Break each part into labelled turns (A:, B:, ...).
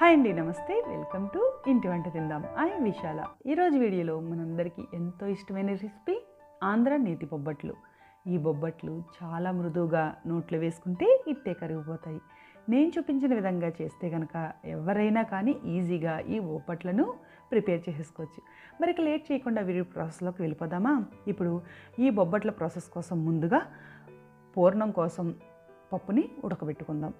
A: Hi అండి నమస్తే. Welcome to ఇంటి వంట తిందాం. ఐ విశాల. ఈరోజు వీడియోలో మనందరికీ ఎంతో ఇష్టమైన రెసిపీ ఆంధ్ర నేతి బొబ్బట్లు. ఈ బొబ్బట్లు చాలా మృదువుగా నోట్లో వేసుకుంటే ఇట్టే కరిగిపోతాయి. నేను చూపించిన విధంగా చేస్తే కనుక ఎవరైనా కానీ ఈజీగా ఈ బొబ్బట్లను ప్రిపేర్ చేసుకోవచ్చు మరి లేట్ చేయకుండా వీరి ప్రాసెస్లోకి వెళ్ళిపోదామా? ఇప్పుడు ఈ బొబ్బట్ల ప్రాసెస్ కోసం ముందుగా పూర్ణం కోసం పప్పుని ఉడకబెట్టుకుందాం.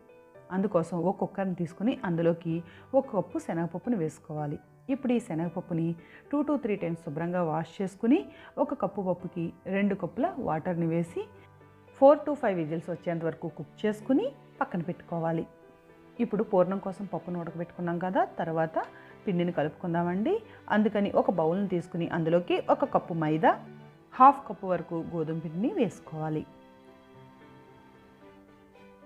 A: అందుకోసం ఒక కుక్కర్ని తీసుకుని అందులోకి ఒక కప్పు శనగపప్పుని వేసుకోవాలి. ఇప్పుడు ఈ శనగపప్పుని టూ టు త్రీ టైమ్స్ శుభ్రంగా వాష్ చేసుకుని ఒక కప్పు పప్పుకి రెండు కప్పుల వాటర్ని వేసి ఫోర్ టు ఫైవ్ విజిల్స్ వచ్చేంత వరకు కుక్ చేసుకుని పక్కన పెట్టుకోవాలి. ఇప్పుడు పూర్ణం కోసం పప్పును ఉడకబెట్టుకున్నాం కదా తర్వాత పిండిని కలుపుకుందామండి. అందుకని ఒక బౌల్ని తీసుకుని అందులోకి ఒక కప్పు మైదా హాఫ్ కప్పు వరకు గోధుమ పిండిని వేసుకోవాలి.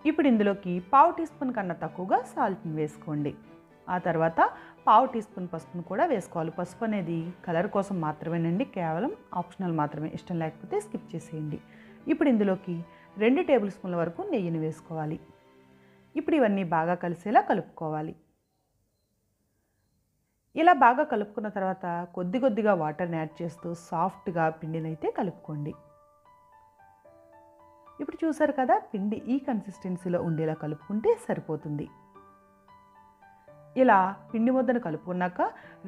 A: ఇప్పుడు ఇందులోకి పావు టీ స్పూన్ కన్నా తక్కువగా సాల్ట్ని వేసుకోండి. ఆ తర్వాత పావు టీ స్పూన్ పసుపును కూడా వేసుకోవాలి. పసుపు అనేది కలర్ కోసం మాత్రమేనండి కేవలం ఆప్షనల్ మాత్రమే. ఇష్టం లేకపోతే స్కిప్ చేసేయండి. ఇప్పుడు ఇందులోకి రెండు టేబుల్ స్పూన్ల వరకు నెయ్యిని వేసుకోవాలి. ఇప్పుడు ఇవన్నీ బాగా కలిసేలా కలుపుకోవాలి. ఇలా బాగా కలుపుకున్న తర్వాత కొద్ది కొద్దిగా వాటర్ని యాడ్ చేస్తూ సాఫ్ట్గా పిండినైతే కలుపుకోండి. ఇప్పుడు చూసారు కదా పిండి ఈ కన్సిస్టెన్సీలో ఉండేలా కలుపుకుంటే సరిపోతుంది. ఇలా పిండి ముద్దను కలుపుకున్నాక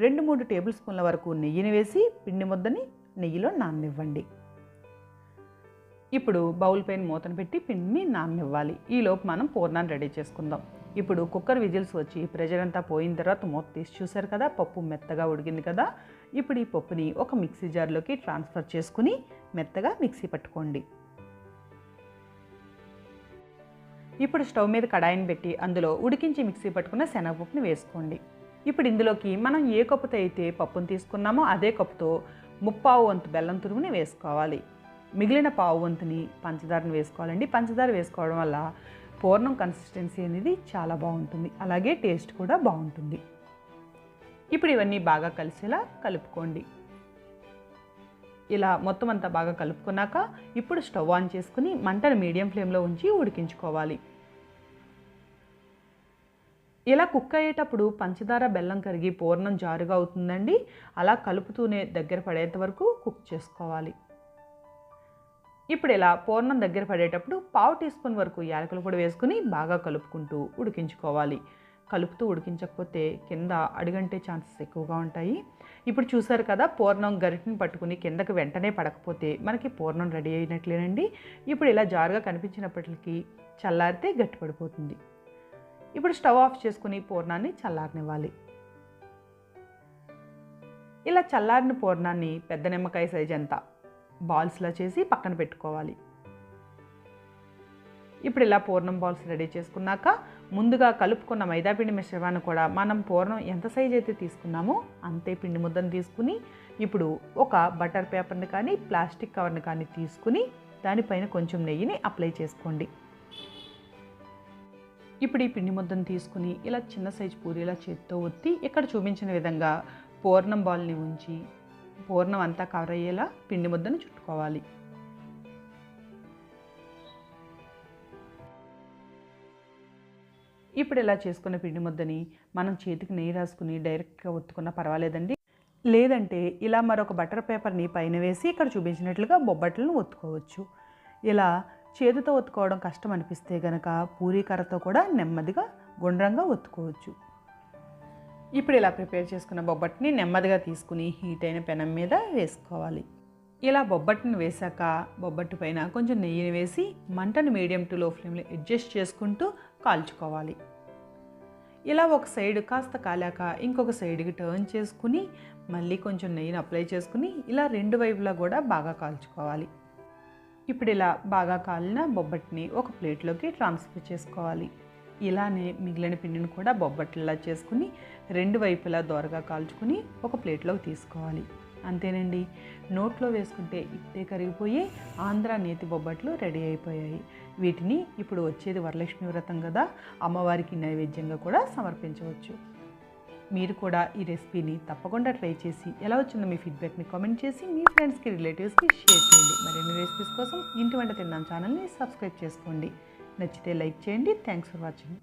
A: రెండు మూడు టేబుల్ స్పూన్ల వరకు నెయ్యిని వేసి పిండి ముద్దని నెయ్యిలో నాననివ్వండి. ఇప్పుడు బౌల్ పైన మూతను పెట్టి పిండిని నాననివ్వాలి. ఈలోపు మనం పూర్ణాన్ని రెడీ చేసుకుందాం. ఇప్పుడు కుక్కర్ విజిల్స్ వచ్చి ప్రెజర్ అంతా పోయిన తర్వాత మూత తీసి చూసారు కదా పప్పు మెత్తగా ఉడికింది కదా. ఇప్పుడు ఈ పప్పుని ఒక మిక్సీ జార్లోకి ట్రాన్స్ఫర్ చేసుకుని మెత్తగా మిక్సీ పట్టుకోండి. ఇప్పుడు స్టవ్ మీద కడాయిని పెట్టి అందులో ఉడికించి మిక్సీ పట్టుకున్న శనగపప్పుని వేసుకోండి. ఇప్పుడు ఇందులోకి మనం ఏ కప్పుతో అయితే పప్పును తీసుకున్నామో అదే కప్పుతో ముప్పావు వంతు బెల్లం తురుముని వేసుకోవాలి. మిగిలిన పావు వంతుని పంచదారని వేసుకోవాలండి. పంచదార వేసుకోవడం వల్ల పూర్ణం కన్సిస్టెన్సీ అనేది చాలా బాగుంటుంది. అలాగే టేస్ట్ కూడా బాగుంటుంది. ఇప్పుడు ఇవన్నీ బాగా కలిసేలా కలుపుకోండి. ఇలా మొత్తం అంతా బాగా కలుపుకున్నాక ఇప్పుడు స్టవ్ ఆన్ చేసుకుని మంటను మీడియం ఫ్లేమ్లో ఉంచి ఉడికించుకోవాలి. ఇలా కుక్ అయ్యేటప్పుడు పంచదార బెల్లం కరిగి పూర్ణం జారుగా అవుతుందండి. అలా కలుపుతూనే దగ్గర పడేంత వరకు కుక్ చేసుకోవాలి. ఇప్పుడు ఇలా పూర్ణం దగ్గర పడేటప్పుడు పావు టీ స్పూన్ వరకు యాలకులు కూడా వేసుకుని బాగా కలుపుకుంటూ ఉడికించుకోవాలి. కలుపుతూ ఉడికించకపోతే కింద అడుగంటే ఛాన్సెస్ ఎక్కువగా ఉంటాయి. ఇప్పుడు చూసారు కదా పూర్ణం గరిటిని పట్టుకుని కిందకి వెంటనే పడకపోతే మనకి పూర్ణం రెడీ అయినట్లేనండి. ఇప్పుడు ఇలా జారుగా కనిపించినప్పటికీ చల్లారితే గట్టిపడిపోతుంది. ఇప్పుడు స్టవ్ ఆఫ్ చేసుకుని పూర్ణాన్ని చల్లారనివ్వాలి. ఇలా చల్లారిన పూర్ణాన్ని పెద్ద నిమ్మకాయ సైజ్ అంతా బాల్స్లా చేసి పక్కన పెట్టుకోవాలి. ఇప్పుడు ఇలా పూర్ణం బాల్స్ రెడీ చేసుకున్నాక ముందుగా కలుపుకున్న మైదాపిండి మిశ్రమాన్ని కూడా మనం పూర్ణం ఎంత సైజ్ అయితే తీసుకున్నామో అంతే పిండి ముద్దను తీసుకుని ఇప్పుడు ఒక బటర్ పేపర్ని కానీ ప్లాస్టిక్ కవర్ని కానీ తీసుకుని దానిపైన కొంచెం నెయ్యిని అప్లై చేసుకోండి. ఇప్పుడు ఈ పిండి ముద్దను తీసుకుని ఇలా చిన్న సైజు పూరీలా చేతితో ఒత్తి ఇక్కడ చూపించిన విధంగా పూర్ణం బాల్ని ఉంచి పూర్ణం అంతా కవర్ అయ్యేలా పిండి ముద్దను చుట్టుకోవాలి. ఇప్పుడు ఇలా చేసుకున్న పిండి ముద్దని మనం చేతికి నెయ్యి రాసుకుని డైరెక్ట్గా ఒత్తుకున్నా పర్వాలేదండి. లేదంటే ఇలా మరొక బటర్ పేపర్ని పైన వేసి ఇక్కడ చూపించినట్లుగా బొబ్బట్లను ఒత్తుకోవచ్చు. ఇలా చేతితో ఒత్తుకోవడం కష్టం అనిపిస్తే గనక పూరీకరతో కూడా నెమ్మదిగా గుండ్రంగా ఒత్తుకోవచ్చు. ఇప్పుడు ఇలా ప్రిపేర్ చేసుకున్న బొబ్బట్ని నెమ్మదిగా తీసుకుని హీట్ అయిన పెనం మీద వేసుకోవాలి. ఇలా బొబ్బట్టుని వేశాక బొబ్బట్టు పైన కొంచెం నెయ్యిని వేసి మంటను మీడియం టు లో ఫ్లేమ్లో అడ్జస్ట్ చేసుకుంటూ కాల్చుకోవాలి. ఇలా ఒక సైడ్ కాస్త కాలాక ఇంకొక సైడ్కి టర్న్ చేసుకుని మళ్ళీ కొంచెం నెయ్యిని అప్లై చేసుకుని ఇలా రెండు వైపులా కూడా బాగా కాల్చుకోవాలి. ఇప్పుడు ఇలా బాగా కాలిన బొబ్బట్ని ఒక ప్లేట్లోకి ట్రాన్స్ఫర్ చేసుకోవాలి. ఇలానే మిగిలిన పిండిని కూడా బొబ్బట్లా చేసుకుని రెండు వైపులా దోరగా కాల్చుకుని ఒక ప్లేట్లోకి తీసుకోవాలి. అంతేనండి. నోట్లో వేసుకుంటే ఇట్టే కరిగిపోయి ఆంధ్ర నేతి బొబ్బట్లు రెడీ అయిపోయాయి. వీటిని ఇప్పుడు వచ్చేది వరలక్ష్మి వ్రతం కదా అమ్మవారికి నైవేద్యంగా కూడా సమర్పించవచ్చు. మీరు కూడా ఈ రెసిపీని తప్పకుండా ట్రై చేసి ఎలా వచ్చిందో మీ ఫీడ్బ్యాక్ని కామెంట్ చేసి మీ ఫ్రెండ్స్కి రిలేటివ్స్కి షేర్ చేయండి. మరిన్ని రెసిపీస్ కోసం ఇంటి వంట తిన్నాం ఛానల్ని సబ్స్క్రైబ్ చేసుకోండి. నచ్చితే లైక్ చేయండి. Thanks for watching.